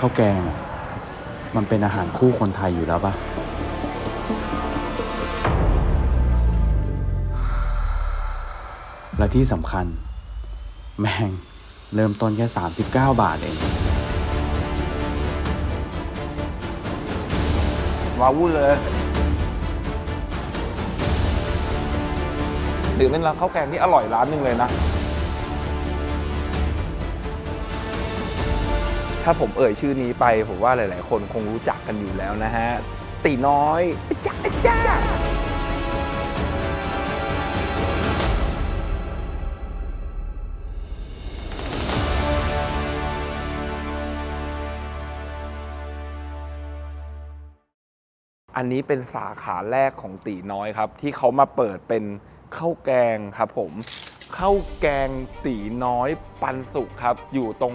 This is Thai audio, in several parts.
ข้าวแกงอะมันเป็นอาหารคู่คนไทยอยู่แล้วปะและที่สำคัญ แม่งเริ่มต้นแค่ 39 บาทเอง ว้าวุ่นเลยหรือเป็นร้านข้าวแกงที่อร่อยร้านหนึ่งเลยนะ ถ้าผมเอ่ยชื่อนี้ไป ผมว่าหลาย ๆ คนคงรู้จักกันอยู่แล้วนะฮะ ตีน้อยจ้าจ้าอันนี้เป็นสาขาแรกของตีน้อยครับ ที่เขามาเปิดเป็นข้าวแกงครับผมข้าวแกงตีน้อยปันสุกครับ อยู่ตรง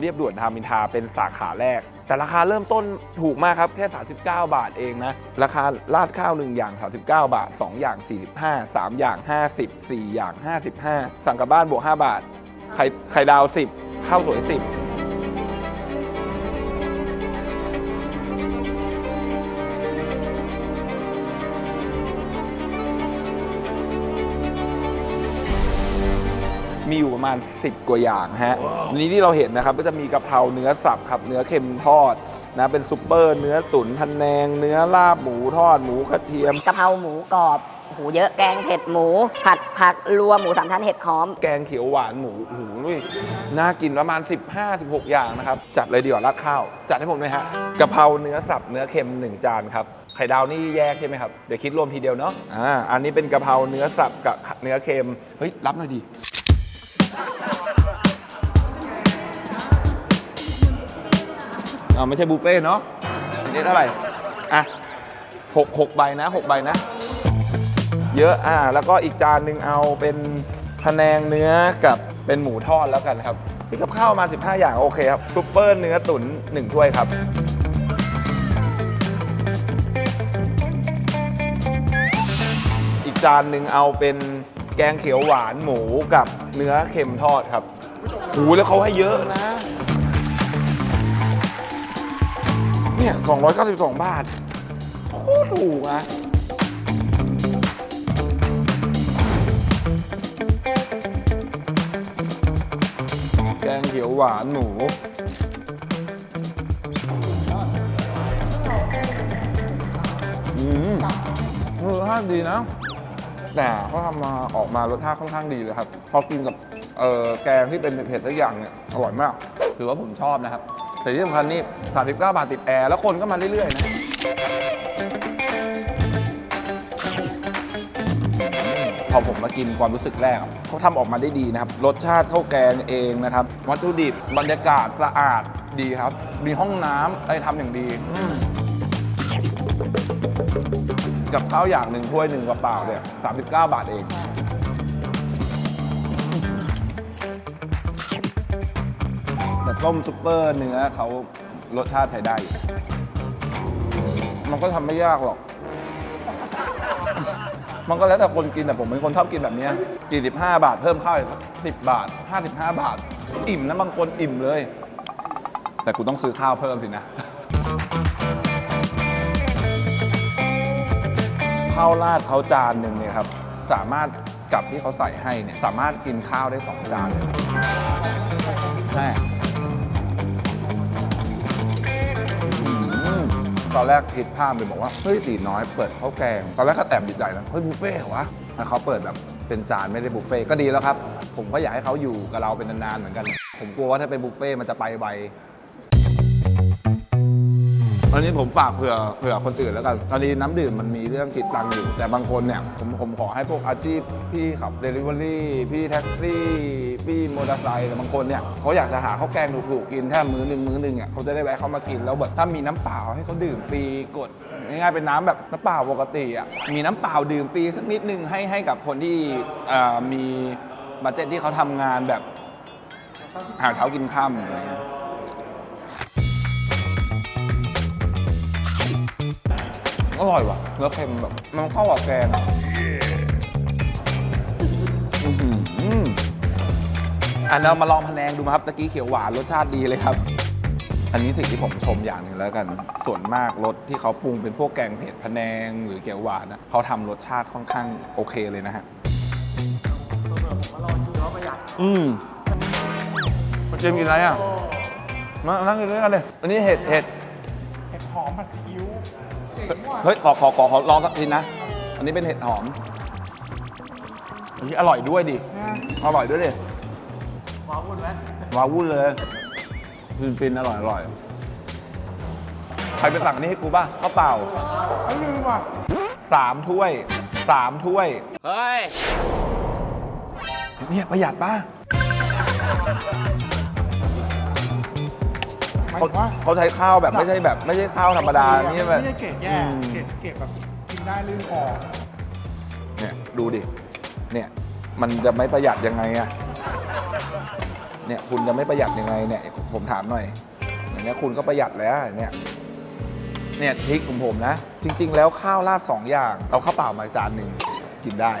เรียบด่วนทามินทาเป็นสาขาแรก แต่ราคาเริ่มต้นถูกมากครับ แค่ 39 บาทเองนะ ราคาราดข้าว 1 อย่าง 39 บาท 2 อย่าง 45 3 อย่าง 50 4 อย่าง 55 สั่งกลับบ้านบวก 5 บาท ไข่ไข่ดาว 10 ข้าวสวย 10 มีอยู่ประมาณ 10 กว่าอย่างฮะอันนี้ที่เราเห็นนะครับก็จะมีกะเพราเนื้อสับครับเนื้อเค็มทอดนะเป็นซุปเปอร์ เนื้อตุ๋นพันแนง เนื้อลาบหมูทอดหมูกระเทียม กะเพราหมูกรอบโอ้โหเยอะแกงเผ็ดหมู ผัดผักรวมหมูสามชั้นเห็ดหอม แกงเขียวหวานหมูโอ้โหลุยน่ากินประมาณ 15-16 อย่างนะครับ จัดเลยดีกว่าราดข้าว จัดให้ผมเลยฮะกะเพราเนื้อสับเนื้อเค็ม1จานครับไข่ดาวนี่แยกใช่ไหมครับเดี๋ยวคิดรวมทีเดียวเนาะอ่าอันนี้เป็นกะเพราเนื้อสับกับเนื้อเค็มเฮ้ยรับหน่อยดี อ่าไม่ใช่บุฟเฟ่เนาะอันนี้เท่าไหร่ อะหกหกใบนะหกใบนะ เยอะอ่า แล้วก็อีกจานหนึ่งเอาเป็นพะแนงเนื้อกับเป็นหมูทอดแล้วกันครับพี่กับข้าวมา 15 อย่างโอเคครับซุปเปอร์เนื้อตุ๋น1ถ้วยครับอีกจานหนึ่งเอาเป็นแกงเขียวหวานหมูกับเนื้อเค็มทอดครับหูแล้วเขาให้เยอะนะ เนี่ย292 บาท โคตรถูกอะแกงเขียวหวานหมูอืมรสชาติดีนะ แต่เขาทำมาออกมารสชาติค่อนข้างดีเลยครับ พอกินกับเออแกงที่เป็นเผ็ดๆทุกอย่างเนี่ย อร่อยมาก ถือว่าผมชอบนะครับ แต่ที่สำคัญนี่ 39 บาทติดแอร์ แล้วคนก็มาเรื่อย ๆ นะ พอผมมากินความรู้สึกแรกอะเขาทำออกมาได้ดีนะครับ รสชาติข้าวแกงเองนะครับ วัตถุดิบบรรยากาศสะอาดดีครับ มีห้องน้ำอะไรทำอย่างดีอืมกับข้าวอย่างหนึ่งถ้วยหนึ่งเปล่าๆเนี่ย39 บาทเอง ต่ต้มซุปเปอร์เนื้อเขารสชาติไทยได้อยู่มันก็ทำไม่ยากหรอก มันก็แล้วแต่คนกินแต่ผมเป็นคนชอบกินแบบเนี้ย45 บาทเพิ่มข้าวอีก10 บาท 55 บาท อิ่มนะบางคนอิ่มเลย แต่กูต้องซื้อข้าวเพิ่มสินะ ข้าวราดเขาจานหนึ่งเนี่ยครับ สามารถกับที่เขาใส่ให้เนี่ยสามารถกินข้าวได้2จานเลยใช่ ตอนแรกคิดภาพเลยบอกว่าเฮ้ยตีน้อยเปิดข้าวแกง ตอนแรกก็แอบดีใจนะเฮ้ยบุฟเฟ่ต์เหรอวะแต่เขาเปิดแบบเป็นจานไม่ได้บุฟเฟ่ต์ก็ดีแล้วครับ ผมก็อยากให้เขาอยู่กับเราเป็นนานๆเหมือนกัน ผมกลัวว่าถ้าเป็นบุฟเฟ่ต์มันจะไปไว อันนี้ผมฝากเผื่อเผื่อคนอื่นแล้วกันตอนนี้น้ำดื่มมันมีเรื่องคิดตังค์อยู่ แต่บางคนเนี่ยผมผมขอให้พวกอาชีพพี่ขับเดลิเวอรี่พี่แท็กซี่พี่มอเตอร์ไซค์แต่บางคนเนี่ยเขาอยากจะหาข้าวแกงถูกๆกินแค่มื้อหนึ่งมื้อหนึ่งอะเขาจะได้แวะเข้ามากินแล้วแบบถ้ามีน้ำเปล่าให้เขาดื่มฟรีกดง่ายๆเป็นน้ำแบบน้ำเปล่าปกติอะมีน้ำเปล่าดื่มฟรีสักนิดนึงให้ให้กับคนที่มีบัตเจ็ตที่เขาทำงานแบบหาเช้ากินค่ำอะไรเงี้ย อร่อยว่ะเนื้อเค็มแบบมันเข้ากับแกงอะอื้อหืออันเรามาลองพะแนงดูมาครับตะกี้เขียวหวานรสชาติดีเลยครับ อันนี้สิ่งที่ผมชมอย่างหนึ่งแล้วกัน ส่วนมากรสที่เขาปรุงเป็นพวกแกงเผ็ดพะแนงหรือเกี๊ยวหวานนะเขาทำรสชาติค่อนข้างโอเคเลยนะฮะอืมมันจะมีอะไรอะมานั่งกินด้วยกันเลยอันนี้เห็ดเห็ดเห็ดหอมผัดซีอิ๊วเฮ้ยขอขอขอขอลองสักทีนะ อันนี้เป็นเห็ดหอมอันนี้อร่อยด้วยดิอร่อยด้วยดิว้าวุ่นไหมว้าวุ่นเลยฟินฟินๆอร่อยอร่อย ใครไปสั่งอันนี้ให้กูป่ะข้าวเปล่าไม่ลืมว่ะสามถ้วยสามถ้วย เฮ้ย เนี่ยประหยัดป่ะหมาย เขาถึงว่า เขาใช้ข้าวแบบไม่ใช่แบบไม่ใช่ข้าวธรรมดานี่แบบไม่ใช่เกรดแย่อืมเกรดเกรดแบบกินได้ลื่นคอเนี่ยดูดิเนี่ยมันจะไม่ประหยัดยังไงอะเนี่ยคุณจะไม่ประหยัดยังไงเนี่ยผมถามหน่อยอย่างเงี้ยคุณก็ประหยัดแล้วเนี่ยเนี่ยทริกของผมนะ จริง ๆ แล้วข้าวราดสองอย่างเอาข้าวเปล่ามาจานหนึ่งกินได้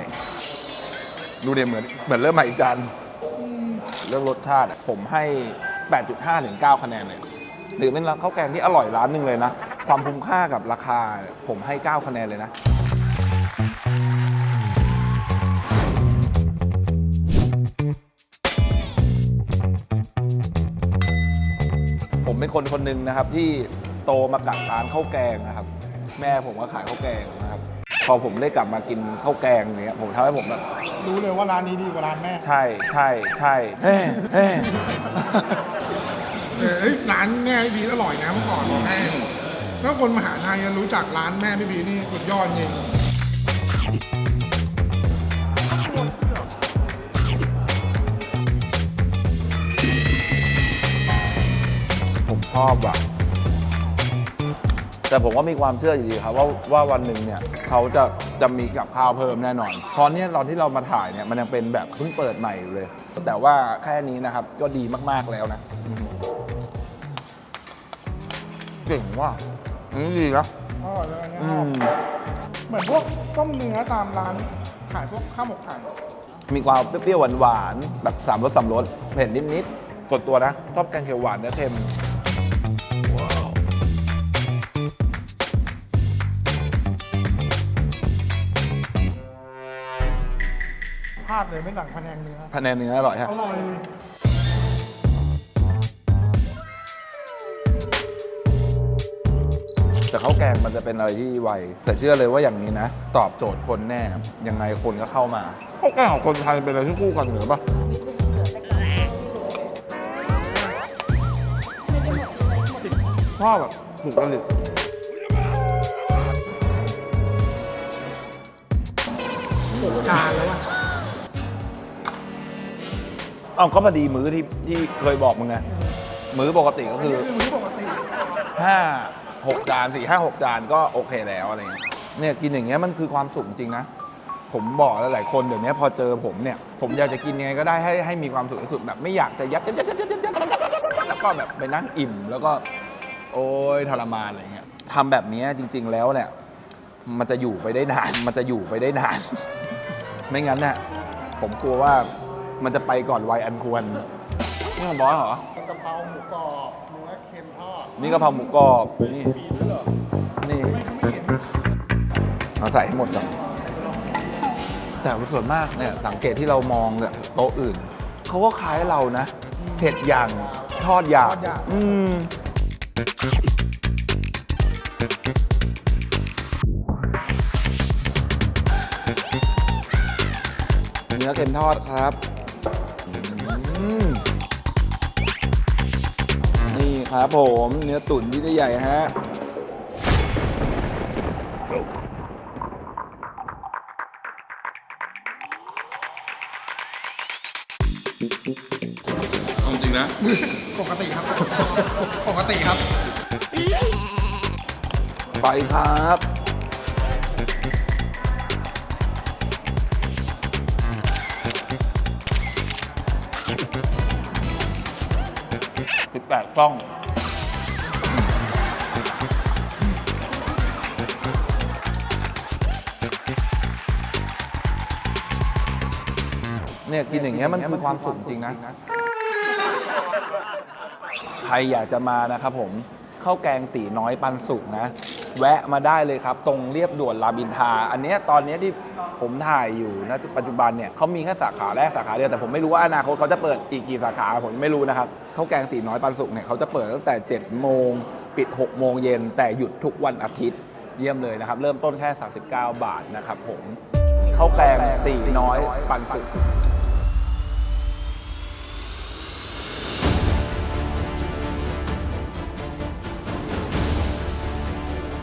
ดูเดี๋ยเหมือนเหมือนเริ่มใหม่อีกจานเรื่องรสชาติอะผมให้ 8.5 ถึง 9 คะแนนเลย หรือเป็นร้านข้าวแกงที่อร่อยร้านหนึ่งเลยนะ ความคุ้มค่ากับราคาผมให้ 9 คะแนนเลยนะ ผมเป็นคนคนหนึ่งนะครับที่โตมากับร้านข้าวแกงนะครับ แม่ผมก็ขายข้าวแกงนะครับ พอผมได้กลับมากินข้าวแกงอย่างเนี้ยผมทำให้ผมแบบรู้เลยว่าร้านนี้ดีกว่าร้านแม่ ใช่ใช่ใช่เฮ้เฮ้ เออเอ้ยร้านแม่พี่บีอร่อยนะเมื่อก่อนบอกให้ถ้าคนมหาไทยรู้จักร้านแม่พี่บีนี่สุดยอดจริงผมชอบว่ะ แต่ผมก็มีความเชื่ออยู่ดีครับว่าว่าวันหนึ่งเนี่ยเขาจะจะมีกับข้าวเพิ่มแน่นอนตอนเนี้ยตอนที่เรามาถ่ายเนี่ยมันยังเป็นแบบเพิ่งเปิดใหม่อยู่เลย แต่ว่าแค่นี้นะครับก็ดีมากๆแล้วนะ เก่งว่ะอันนี้ดีนะอร่อยเลยอันเนี้ยอืชอบมเหมือนพวกต้มเนื้อตามร้านขายพวกข้าวหมกไก่มีความเปรี้ยวๆหวานๆแบบสามรสสามรสเผ็ดนิดๆกดตัวนะชอบแกงเขียวหวานเนื้อเค็มพลาดเลยไม่สั่งพะแนงเนื้อคะแนนเนื้ออร่อยฮะอร่อย แต่ข้าวแกงมันจะเป็นอะไรที่ไว แต่เชื่อเลยว่าอย่างนี้นะ ตอบโจทย์คนแน่ ยังไงคนก็เข้ามาข้าวแกงของคนไทยเป็นอะไรที่คู่กันเหนือปะชอบแบบถูกจริตจานแล้วอะเอาก็มาดีมื้อที่ที่เคยบอกมึงไง มื้อปกติก็คือนี่คือมื้อปกติห้า หกจานสี่ห้าหกจานก็โอเคแล้วอะไรเงี้ยเนี่ยกินอย่างเงี้ยมันคือความสุขจริงนะ ผมบอกแล้วหลายคนเดี๋ยวนี้พอเจอผมเนี่ย ผมอยากจะกินยังไงก็ได้ให้ให้มีความสุขที่สุดแบบไม่อยากจะยัดยัดยัดยัดยัดยัดยัดแล้วก็แบบไปนั่งอิ่ม แล้วก็โอ้ยทรมานอะไรเงี้ยทำแบบนี้จริง ๆ แล้วเนี่ยมันจะอยู่ไปได้นาน มันจะอยู่ไปได้นาน ไม่งั้นน่ะผมกลัวว่ามันจะไปก่อนวัยอันควรนี่ของบอสเหรอ กะเพราหมูกรอบเนื้อเค็มทอดนี่กะเพราหมูกรอบนี่นี่ไม่เห็นเอาใส่ให้หมดก่อนแต่ส่วนมากเนี่ยสังเกตที่เรามองเนี่ยโต๊ะอื่นเขาก็คล้ายเรานะเผ็ดอย่างทอดอย่างทอดอย่างอืมเนื้อเค็มทอดครับ อืมนี่ ครับผมเนื้อตุ๋นที่ใหญ่ฮะจริงๆนะ ปกติครับ ปกติครับ ไปครับสิบแปดกล้อง เนี่ยกินอย่างเงี้ยมันคือความสุขจริงนะรอยากจะมานะครับผมข้าวแกงตีน้อยปันสุกนะ แวะมาได้เลยครับ ตรงเรียบด่วนรามอินทราอันเนี้ยตอนเนี้ยที่ผมถ่ายอยู่นะปัจจุบันเนี่ยเขามีแค่สาขาแรกสาขาเดียวแต่ผมไม่รู้ว่าอนาคตเขาจะเปิดอีกกี่สาขาผมไม่รู้นะครับข้าวแกงตีน้อยปันสุกเนี่ยเขาจะเปิดตั้งแต่7โมงปิด6โมงเย็นแต่หยุดทุกวันอาทิตย์เยี่ยมเลยนะครับ เริ่มต้นแค่ 39 บาทนะครับผมข้าวแกงตีน้อยปันสุก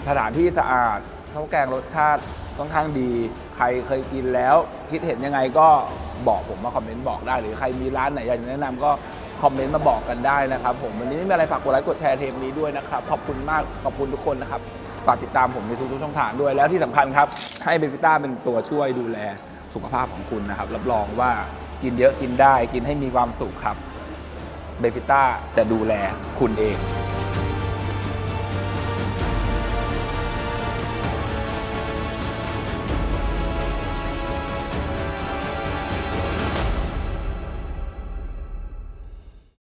สถานที่สะอาดข้าวแกงรสชาติค่อนข้างดี ใครเคยกินแล้ว คิดเห็นยังไงก็บอกผมมาคอมเมนต์บอกได้ หรือใครมีร้านไหนอยากจะแนะนำก็คอมเมนต์มาบอกกันได้นะครับผมวันนี้ไม่มีอะไรฝากกดไลค์กดแชร์เทปนี้ด้วยนะครับขอบคุณมากขอบคุณทุกคนนะครับฝากติดตามผมในทุกๆช่องทางด้วยแล้วที่สำคัญครับ ให้เบฟิต้าเป็นตัวช่วยดูแลสุขภาพของคุณนะครับ รับรองว่ากินเยอะกินได้ กินให้มีความสุขครับเบฟิต้าจะดูแลคุณเอง